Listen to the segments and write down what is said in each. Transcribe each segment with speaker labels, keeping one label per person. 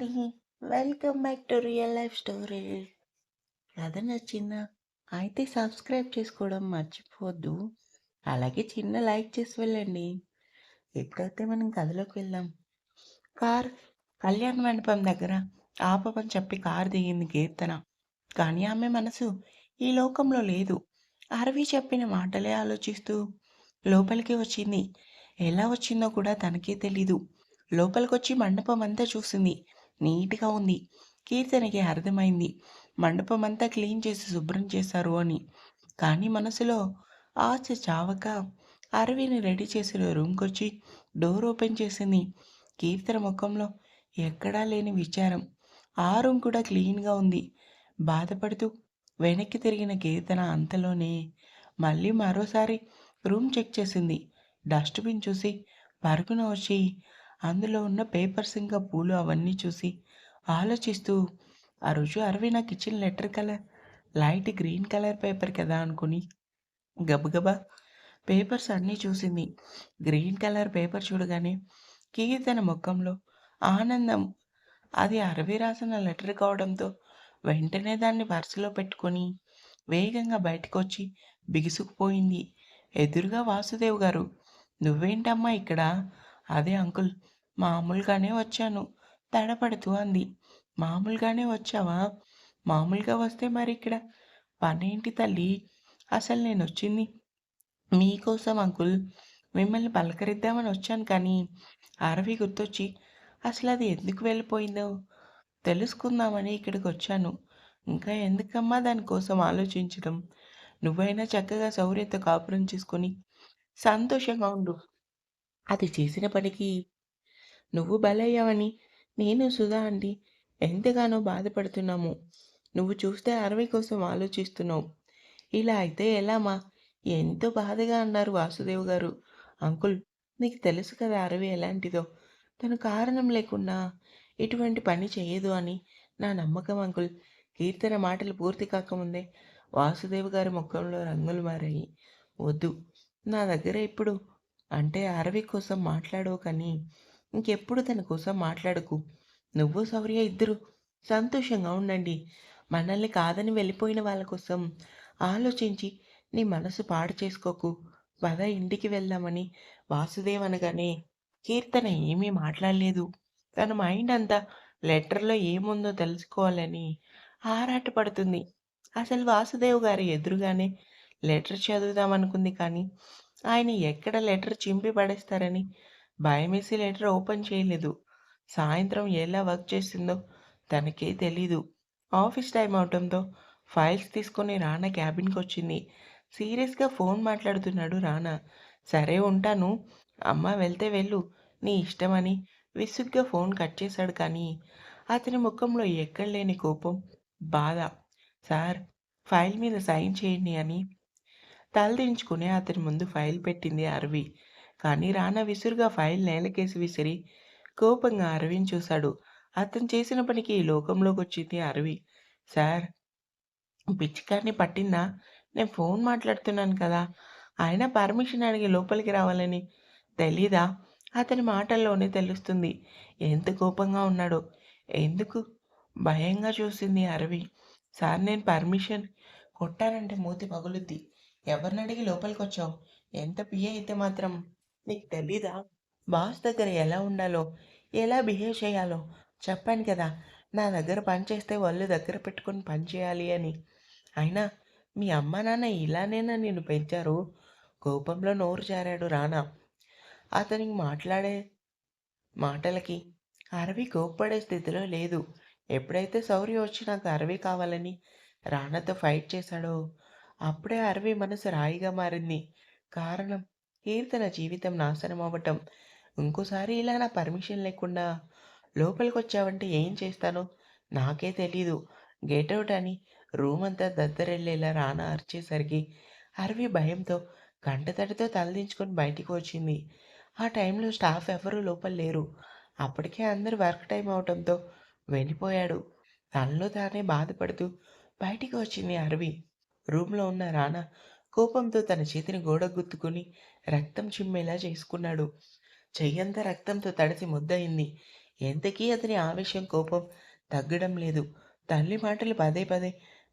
Speaker 1: అండి welcome back to real life story కథ నచ్చిందా? అయితే సబ్స్క్రైబ్ చేసుకోవడం మర్చిపోవద్దు అలాగే చిన్న లైక్ చేసి వెళ్ళండి. ఎప్పుడైతే మనం కథలోకి వెళ్దాం. కార్ కళ్యాణ మండపం దగ్గర ఆపమని చెప్పి కార్ దిగింది కీర్తన. కానీ ఆమె మనసు ఈ లోకంలో లేదు. అరవి చెప్పిన మాటలే ఆలోచిస్తూ లోపలికి వచ్చింది. ఎలా వచ్చిందో కూడా తనకే తెలీదు. లోపలికొచ్చి మండపం అంతా చూసింది. నీట్గా ఉంది. కీర్తనకి అర్థమైంది. మండపం అంతా క్లీన్ చేసి శుభ్రం చేశారు అని. కానీ మనసులో ఆశ చావక అరవిని రెడీ చేసిన రూమ్కి వచ్చి డోర్ ఓపెన్ చేసింది. కీర్తన ముఖంలో ఎక్కడా లేని విచారం. ఆ రూమ్ కూడా క్లీన్గా ఉంది. బాధపడుతూ వెనక్కి తిరిగిన కీర్తన అంతలోనే మళ్ళీ మరోసారి రూమ్ చెక్ చేసింది. డస్ట్బిన్ చూసి పరుగున వచ్చి అందులో ఉన్న పేపర్స్ ఇంకా పూలు అవన్నీ చూసి ఆలోచిస్తూ ఆ రోజు అరవి నాకు ఇచ్చిన letter colour light green colour paper కదా అనుకుని గబగబా పేపర్స్ అన్నీ చూసింది. గ్రీన్ కలర్ పేపర్ చూడగానే కీర్తన ముఖంలో ఆనందం. అది అరవి రాసిన లెటర్ కావడంతో వెంటనే దాన్ని పర్సులో పెట్టుకొని వేగంగా బయటకు వచ్చి బిగుసుకుపోయింది. ఎదురుగా వాసుదేవ్ గారు నువ్వేంటమ్మా ఇక్కడ? అదే అంకుల్ మామూలుగానే వచ్చాను. తడపడుతూ అంది. మామూలుగానే వచ్చావా? మామూలుగా వస్తే మరి ఇక్కడ పనేంటి తల్లి? అసలు నేను వచ్చింది మీకోసం అంకుల్. మిమ్మల్ని పలకరిద్దామని వచ్చాను కానీ అరవి గుర్తొచ్చి అసలు అది ఎందుకు వెళ్ళిపోయిందో? తెలుసుకుందామని ఇక్కడికి వచ్చాను ఇంకా ఎందుకమ్మా దానికోసం ఆలోచించడం? నువ్వైనా చక్కగా సౌర్యత కాపురం చేసుకొని సంతోషంగా ఉండు. అది చేసిన పనికి నువ్వు బలయ్యావని. నేను సుధా అండి. ఎంతగానో బాధపడుతున్నాము. నువ్వు చూస్తే అరవి కోసం ఆలోచిస్తున్నావు. ఇలా అయితే ఎలామా? ఎంతో బాధగా అన్నారు వాసుదేవ్ గారు. అంకుల్ నీకు తెలుసు కదా అరవి ఎలాంటిదో. తను కారణం లేకుండా ఇటువంటి పని చేయదు అని నా నమ్మకం అంకుల్. కీర్తన మాటలు పూర్తి కాకముందే వాసుదేవ్ గారి ముఖంలో రంగులు మారాయి. వద్దు నా దగ్గర ఇప్పుడు అంటే అరవి కోసం మాట్లాడవు కానీ ఇంకెప్పుడు తన కోసం మాట్లాడకు. నువ్వు సౌర్య ఇద్దరు సంతోషంగా ఉండండి. మనల్ని కాదని వెళ్ళిపోయిన వాళ్ళ కోసం ఆలోచించి నీ మనసు పాడు చేసుకోకు. పద ఇంటికి వెళ్దామని వాసుదేవ్ అనగానే కీర్తన ఏమీ మాట్లాడలేదు. తన మైండ్ అంతా లెటర్లో ఏముందో తెలుసుకోవాలని ఆరాటపడుతుంది. అసలు వాసుదేవ్ గారి ఎదురుగానే లెటర్ చదువుదామనుకుంది కానీ ఆయన ఎక్కడ లెటర్ చింపి పడేస్తారని భయమేసి లెటర్ ఓపెన్ చేయలేదు. సాయంత్రం ఎలా వర్క్ చేసిందో తనకే తెలీదు. ఆఫీస్ టైం అవటంతో ఫైల్స్ తీసుకొని రానా క్యాబిన్కి వచ్చింది. సీరియస్గా ఫోన్ మాట్లాడుతున్నాడు రానా. సరే ఉంటాను. అమ్మ వెళ్తే వెళ్ళు. నీ ఇష్టమని విసుగ్గా ఫోన్ కట్ చేశాడు కానీ అతని ముఖంలో ఎక్కడ లేని కోపం బాధ. సార్ ఫైల్ మీద సైన్ చేయండి అని తలదించుకుని అతని ముందు ఫైల్ పెట్టింది అరవి. కానీ రానా విసురుగా ఫైల్ నేలకేసి విసిరి కోపంగా అరవిని చూశాడు. అతను చేసిన పనికి ఈ లోకంలోకి వచ్చింది అరవి. సార్ పిచ్చికారిని పట్టిందా? నేను ఫోన్ మాట్లాడుతున్నాను కదా. ఆయన పర్మిషన్ అడిగి లోపలికి రావాలని తెలీదా? అతని మాటల్లోనే తెలుస్తుంది. ఎంత కోపంగా ఉన్నాడో. ఎందుకు? భయంగా చూసింది అరవి. సార్ నేను పర్మిషన్ కొట్టానంటే మూతి పగులుద్ది. ఎవరిని అడిగి లోపలికి వచ్చావు ఎంత పిఏ అయితే మాత్రం నీకు తెలీదా? బాస్ దగ్గర ఎలా ఉండాలో? ఎలా బిహేవ్ చేయాలో? చెప్పాను కదా నా దగ్గర పని చేస్తే వాళ్ళు దగ్గర పెట్టుకొని పని చేయాలి అని. అయినా మీ అమ్మ నాన్న ఇలానేనా నేను పెంచారు? కోపంలో నోరు జారాడు రానా. అతనికి మాట్లాడే మాటలకి అరవి కోప్పడే స్థితిలో లేదు. ఎప్పుడైతే శౌర్య వచ్చి నాకు అరవి కావాలని రానాతో ఫైట్ చేశాడో అప్పుడే అరవి మనసు రాయిగా మారింది. కారణం కీర్తన జీవితం నాశనం అవ్వటం ఇంకోసారి ఇలా నా పర్మిషన్ లేకుండా లోపలికి వచ్చావంటే ఏం చేస్తానో నాకే తెలీదు. గేట్అవుట్ అని రూమ్ అంతా దద్దరెళ్ళేలా రానా అరిచేసరికి అరవి భయంతో కంటతడితో తలదించుకొని బయటికి వచ్చింది. ఆ టైంలో స్టాఫ్ ఎవరూ లోపల లేరు. అప్పటికే అందరు వర్క్ టైం అవటంతో వెళ్ళిపోయాడు. తనలో తానే బాధపడుతూ బయటికి వచ్చింది అరవి. రూమ్లో ఉన్న రానా కోపంతో తన చేతిని గోడ గుత్తుకుని రక్తం చిమ్మేలా చేసుకున్నాడు. చెయ్యంతా రక్తంతో తడిసి ముద్దయింది. ఎంతకీ అతని ఆవేశం కోపం తగ్గడం లేదు. తల్లి మాటలు పదే పదే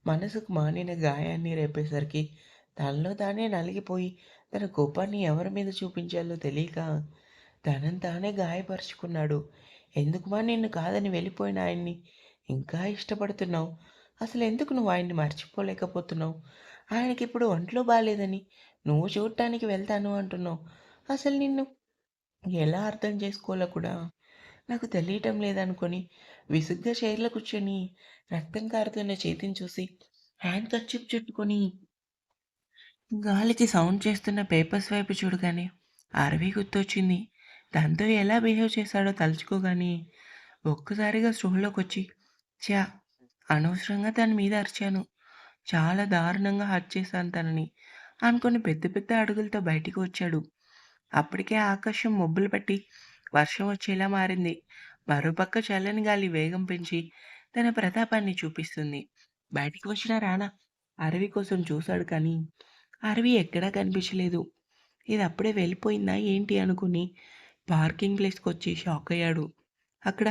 Speaker 1: మనసుకు మానిన గాయాన్ని రేపేసరికి తనలో తానే నలిగిపోయి తన కోపాన్ని ఎవరి మీద చూపించాలో తెలియక తనని తానే గాయపరుచుకున్నాడు. ఎందుకు మా నిన్ను కాదని వెళ్ళిపోయిన ఆయన్ని ఇంకా ఇష్టపడుతున్నావు? అసలు ఎందుకు నువ్వు ఆయన్ని మర్చిపోలేకపోతున్నావు? ఆయనకి ఇప్పుడు ఒంట్లో బాగాలేదని నువ్వు చూడటానికి వెళ్తాను అంటున్నావు. అసలు నిన్ను ఎలా అర్థం చేసుకోవాలో కూడా నాకు తెలియటం లేదనుకొని విసుగ్గా చైర్లో కూర్చొని రక్తం కారుతున్న చేతిని చూసి హ్యాండ్ కర్చీఫ్ చుట్టుకొని గాలికి సౌండ్ చేస్తున్న పేపర్స్ వైపు చూడగానే అరవి గుర్తొచ్చింది. దాంతో ఎలా బిహేవ్ చేశాడో తలుచుకోగానే ఒక్కసారిగా స్టోర్లోకి వచ్చి చా అనవసరంగా దాని మీద అరిచాను. చాలా దారుణంగా హర్ట్ చేశాను తనని అనుకుని పెద్ద పెద్ద అడుగులతో బయటికి వచ్చాడు. అప్పటికే ఆకాశం మబ్బులు పట్టి వర్షం వచ్చేలా మారింది. మరోపక్క చల్లని గాలి వేగం పెంచి తన ప్రతాపాన్ని చూపిస్తుంది. బయటికి వచ్చిన రానా అరవి కోసం చూశాడు కానీ అరవి ఎక్కడా కనిపించలేదు. ఇది అప్పుడే వెళ్ళిపోయిందా ఏంటి అనుకుని పార్కింగ్ ప్లేస్కి వచ్చి షాక్ అయ్యాడు. అక్కడ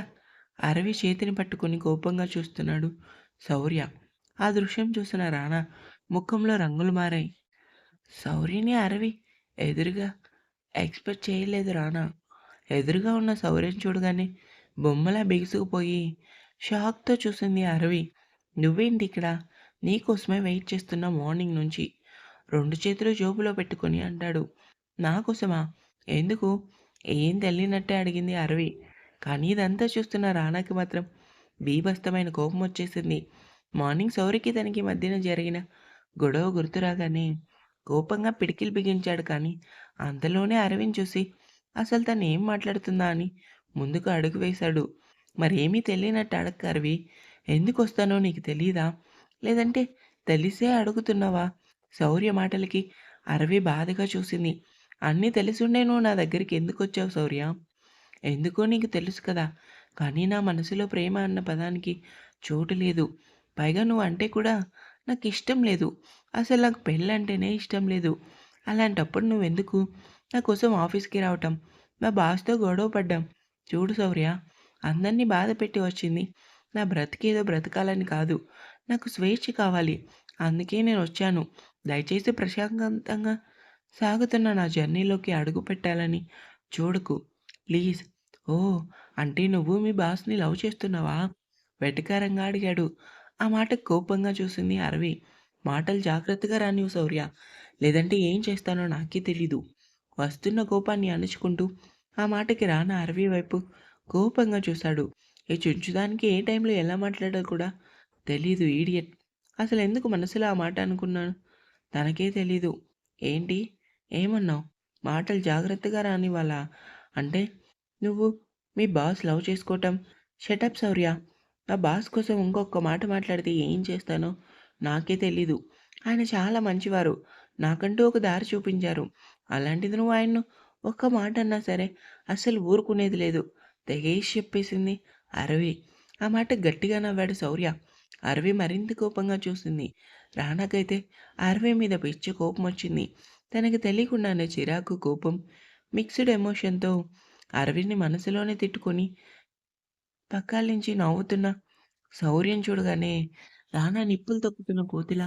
Speaker 1: అరవి చేతిని పట్టుకొని కోపంగా చూస్తున్నాడు శౌర్య ఆ దృశ్యం చూసిన రానా ముఖంలో రంగులు మారాయి. శౌర్యని అరవి ఎదురుగా ఎక్స్పెక్ట్ చేయలేదు రానా ఎదురుగా ఉన్న సౌర్యం చూడగానే బొమ్మలా బిగుసుకుపోయి షాక్తో చూసింది అరవి. నువ్వేంటి ఇక్కడ? నీకోసమే వెయిట్ చేస్తున్న మార్నింగ్ నుంచి. రెండు చేతులు జోబులో పెట్టుకొని అంటాడు. నా కోసమా? ఎందుకు? ఏం తెలియనట్టే అడిగింది అరవి. కానీ ఇదంతా చూస్తున్న రానాకి మాత్రం బీభస్తమైన కోపం వచ్చేసింది. మార్నింగ్ సౌరికి తనకి మధ్యన జరిగిన గొడవ గుర్తురాగానే కోపంగా పిడికిలు బిగించాడు కానీ అంతలోనే అరవిని చూసి అసలు తను ఏం మాట్లాడుతుందా? అని ముందుకు అడుగు వేశాడు. మరేమీ తెలియనట్టు అడగ అరవి. ఎందుకు వస్తానో నీకు తెలీదా? లేదంటే తెలిసే అడుగుతున్నావా? శౌర్య మాటలకి అరవి బాధగా చూసింది. అన్నీ తెలిసుండే నువ్వు నా దగ్గరికి ఎందుకు వచ్చావు శౌర్య ఎందుకో నీకు తెలుసు కదా. కానీ నా మనసులో ప్రేమ అన్న పదానికి చోటు లేదు. పైగా నువ్వు అంటే కూడా నాకు ఇష్టం లేదు. అసలు నాకు పెళ్ళి అంటేనే ఇష్టం లేదు. అలాంటప్పుడు నువ్వెందుకు? నా కోసం ఆఫీస్కి రావటం మా బాస్తో గొడవ పడ్డాం. చూడు సౌర్య అందరినీ బాధ పెట్టి వచ్చింది. నా బ్రతికేదో బ్రతకాలని కాదు. నాకు స్వేచ్ఛ కావాలి. అందుకే నేను వచ్చాను దయచేసి ప్రశాంతంగా సాగుతున్న నా జర్నీలోకి అడుగు పెట్టాలని. చూడకు ప్లీజ్. ఓ అంటే నువ్వు మీ బాస్ని లవ్ చేస్తున్నావా? వెటకారంగా అడిగాడు. ఆ మాట కోపంగా చూసింది అరవి. మాటలు జాగ్రత్తగా రానివు శౌర్య. లేదంటే ఏం చేస్తానో నాకే తెలీదు. వస్తున్న కోపాన్ని అణుచుకుంటూ ఆ మాటకి రాన అరవి వైపు కోపంగా చూశాడు. ఈ చుంచుదానికి ఏ టైంలో ఎలా మాట్లాడాలో కూడా తెలీదు ఈడియట్ అసలు ఎందుకు మనసులో ఆ మాట అనుకున్నాను తనకే తెలీదు. ఏంటి? ఏమన్నావు? మాటలు జాగ్రత్తగా రాని వాళ్ళ అంటే నువ్వు మీ బాస్ లవ్ చేసుకోవటం. Shut up Shaurya. నా బాస్ కోసం ఇంకొక మాట మాట్లాడితే ఏం చేస్తానో నాకే తెలీదు. ఆయన చాలా మంచివారు. నాకంటూ ఒక దారి చూపించారు. అలాంటిది నువ్వు ఆయన్ను ఒక్క మాట అన్నా సరే అస్సలు ఊరుకునేది లేదు. తెగేసి చెప్పేసింది అరవి. ఆ మాట గట్టిగా నవ్వాడు శౌర్య. అరవి మరింత కోపంగా చూసింది. రానాకైతే అరవి మీద పిచ్చి కోపం వచ్చింది. తనకి తెలియకుండానే చిరాకు కోపం మిక్స్డ్ ఎమోషన్తో అరవిని మనసులోనే తిట్టుకొని పక్కాల నుంచి నవ్వుతున్న శౌర్యం చూడగానే రానా నిప్పులు తొక్కుతున్న కోతిలా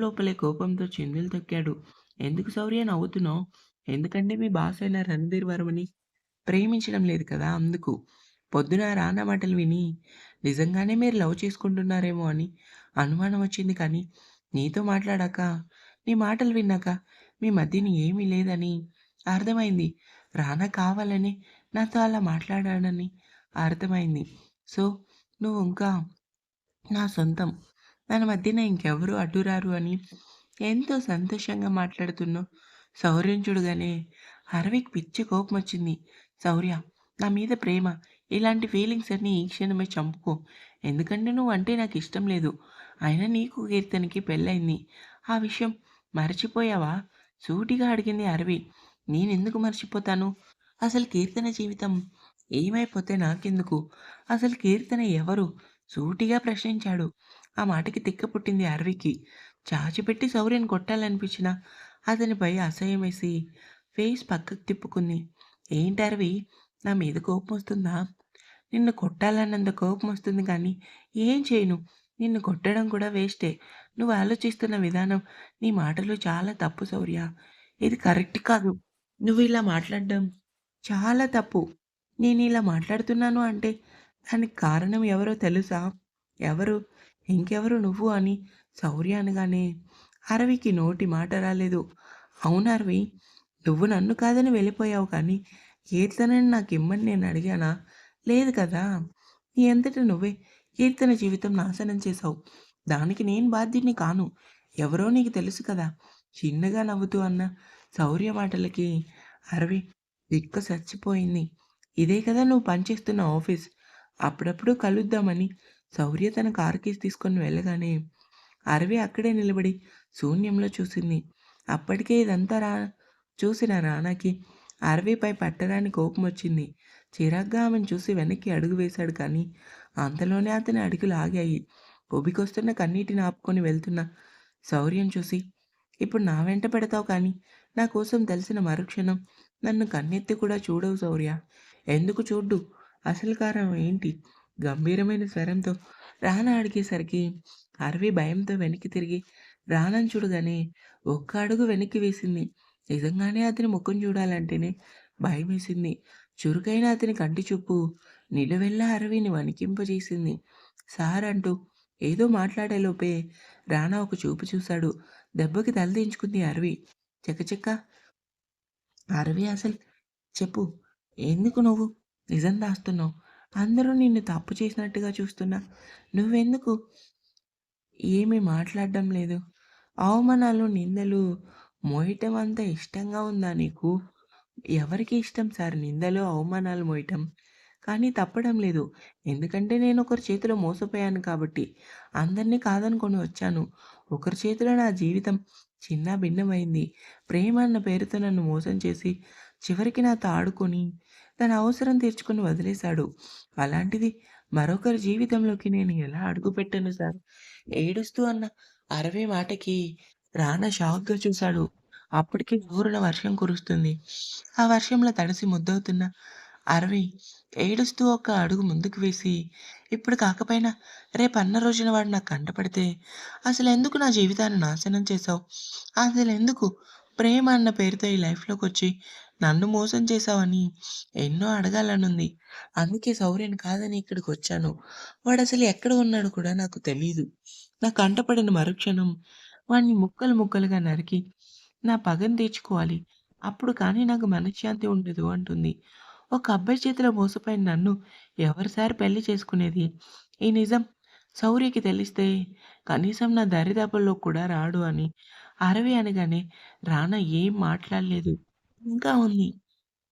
Speaker 1: లోపలే కోపంతో చిందులు తొక్కాడు. ఎందుకు శౌర్య నవ్వుతున్నావు? ఎందుకంటే మీ బాస్ అయిన రణధీర్ వర్మని ప్రేమించడం లేదు కదా అందుకు. పొద్దున రానా మాటలు విని నిజంగానే మీరు లవ్ చేసుకుంటున్నారేమో అని అనుమానం వచ్చింది కానీ నీతో మాట్లాడాక నీ మాటలు విన్నాక మీ మధ్యన ఏమీ లేదని అర్థమైంది. రానా కావాలని నాతో అలా మాట్లాడాడని అర్థమైంది. సో నువ్వు ఇంకా నా సొంతం. దాని మధ్యన ఇంకెవరు అడ్డురారు అని ఎంతో సంతోషంగా మాట్లాడుతున్నావు శౌర్యం చూడగానే హరవికి పిచ్చి కోపం వచ్చింది శౌర్య నా మీద ప్రేమ. ఇలాంటి ఫీలింగ్స్ అన్నీ ఈ క్షణమే చంపుకో. ఎందుకంటే నువ్వు అంటే నాకు ఇష్టం లేదు. అయినా నీకు కీర్తనికి పెళ్ళయింది. ఆ విషయం మర్చిపోయావా? సూటిగా అడిగింది అరవి నేనెందుకు మర్చిపోతాను? అసలు కీర్తన జీవితం ఏమైపోతే నాకెందుకు అసలు కీర్తన ఎవరు సూటిగా ప్రశ్నించాడు ఆ మాటకి తిక్క పుట్టింది అరవికి చాచిపెట్టి సౌర్యని కొట్టాలనిపించిన అతనిపై అసహ్యం వేసి ఫేస్ పక్కకు తిప్పుకుంది ఏంటి అరవి నా మీద కోపం వస్తుందా నిన్ను కొట్టాలన్నంత కోపం వస్తుంది కానీ ఏం చేయను. నిన్ను కొట్టడం కూడా వేస్టే. నువ్వు ఆలోచిస్తున్న విధానం, నీ మాటలు చాలా తప్పు సౌర్య ఇది కరెక్ట్ కాదు. నువ్వు ఇలా మాట్లాడడం చాలా తప్పు. నేను ఇలా మాట్లాడుతున్నాను అంటే దానికి కారణం ఎవరో తెలుసా? ఎవరు? ఇంకెవరు నువ్వు అని శౌర్య అనగానే అరవికి నోటి మాట రాలేదు. అవును అరవి. నువ్వు నన్ను కాదని వెళ్ళిపోయావు కానీ కీర్తనని నాకిమ్మని నేను అడిగానా? లేదు కదా! నీ ఎంతటి నువ్వే కీర్తన జీవితం నాశనం చేశావు. దానికి నేను బాధ్యుని కాను. ఎవరో నీకు తెలుసు కదా! చిన్నగా నవ్వుతూ అన్న శౌర్య మాటలకి అరవి దిక్క చచ్చిపోయింది. ఇదే కదా నువ్వు పనిచేస్తున్న ఆఫీస్. అప్పుడప్పుడు కలుద్దామని శౌర్య తన కారు తీసుకొని వెళ్ళగానే అరవి అక్కడే నిలబడి శూన్యంలో చూసింది. అప్పటికే ఇదంతా రా చూసిన రానాకి అరవిపై పట్టరాని కోపమొచ్చింది. చిరాగ్గా ఆమెను చూసి వెనక్కి అడుగు వేశాడు కానీ అంతలోనే అతని అడుగులు ఆగాయి. ఉబికొస్తున్న కన్నీటిని ఆపుకొని వెళ్తున్న శౌర్యం చూసి ఇప్పుడు నా వెంట పెడతావు కానీ నా కోసం తెలిసిన మరుక్షణం నన్ను కన్నెత్తి కూడా చూడవు శౌర్య. ఎందుకు చూడ్డు? అసలు కారణం ఏంటి? గంభీరమైన స్వరంతో రానా అడిగేసరికి అరవి భయంతో వెనక్కి తిరిగి రానని చూడగానే ఒక్క అడుగు వెనక్కి వేసింది. నిజంగానే అతని ముఖం చూడాలంటేనే భయమేసింది. చురుకైన అతని కంటి చూపు నిలువెల్లా అరవిని వణికింపజేసింది. సార్ అంటూ ఏదో మాట్లాడేలోపే రానా ఒక చూపు చూశాడు. దెబ్బకి తలదించుకుంది అరవి. చకచక అరవి అసలు చెప్పు. ఎందుకు నువ్వు నిజం దాస్తున్నావు? అందరూ నిన్ను తప్పు చేసినట్టుగా చూస్తున్నా నువ్వెందుకు ఏమీ మాట్లాడడం లేదు? అవమానాలు, నిందలు మోయటం అంత ఇష్టంగా ఉందా నీకు? ఎవరికి ఇష్టం సార్ నిందలు, అవమానాలు మోయటం? కానీ తప్పడం లేదు. ఎందుకంటే నేను ఒకరి చేతిలో మోసపోయాను కాబట్టి. అందరిని కాదనుకొని వచ్చాను. ఒకరి చేతిలో నా జీవితం చిన్నాభిన్నమైంది. ప్రేమ అన్న పేరుతో నన్ను మోసం చేసి చివరికి నాతో ఆడుకొని తన అవసరం తీర్చుకుని వదిలేశాడు. అలాంటిది మరొకరి జీవితంలోకి నేను ఎలా అడుగుపెట్టాను సార్? ఏడుస్తూ అన్న అరవై మాటకి రానా షాక్‌గా చూశాడు. అప్పటికే ఊరిన వర్షం కురుస్తుంది. ఆ వర్షంలో తడిసి ముద్దవుతున్న అరవి ఏడుస్తూ ఒక అడుగు ముందుకు వేసి, ఇప్పుడు కాకపోయినా రేపు అన్న రోజున వాడు నాకు కంటపడితే అసలు ఎందుకు నా జీవితాన్ని నాశనం చేశావు? అసలు ఎందుకు ప్రేమ అన్న పేరుతో ఈ లైఫ్లోకి వచ్చి నన్ను మోసం చేశావని ఎన్నో అడగాలనుంది. అందుకే శౌర్యని కాదని ఇక్కడికి వచ్చాను వాడు అసలు ఎక్కడ ఉన్నాడో కూడా నాకు తెలియదు నా కంటపడిన మరుక్షణం వాడిని ముక్కలు ముక్కలుగా నరికి నా పగను తీర్చుకోవాలి. అప్పుడు కానీ నాకు మనశ్శాంతి ఉండదు అంటుంది. ఒక అబ్బాయి చేతిలో మోసపోయిన నన్ను ఎవరిసారి పెళ్ళి చేసుకునేది? ఈ నిజం శౌర్యకి తెలిస్తే కనీసం నా దరిదాపుల్లోకి కూడా రాడు అని అరవి అనగానే రానా ఏం మాట్లాడలేదు. ఇంకా ఉంది.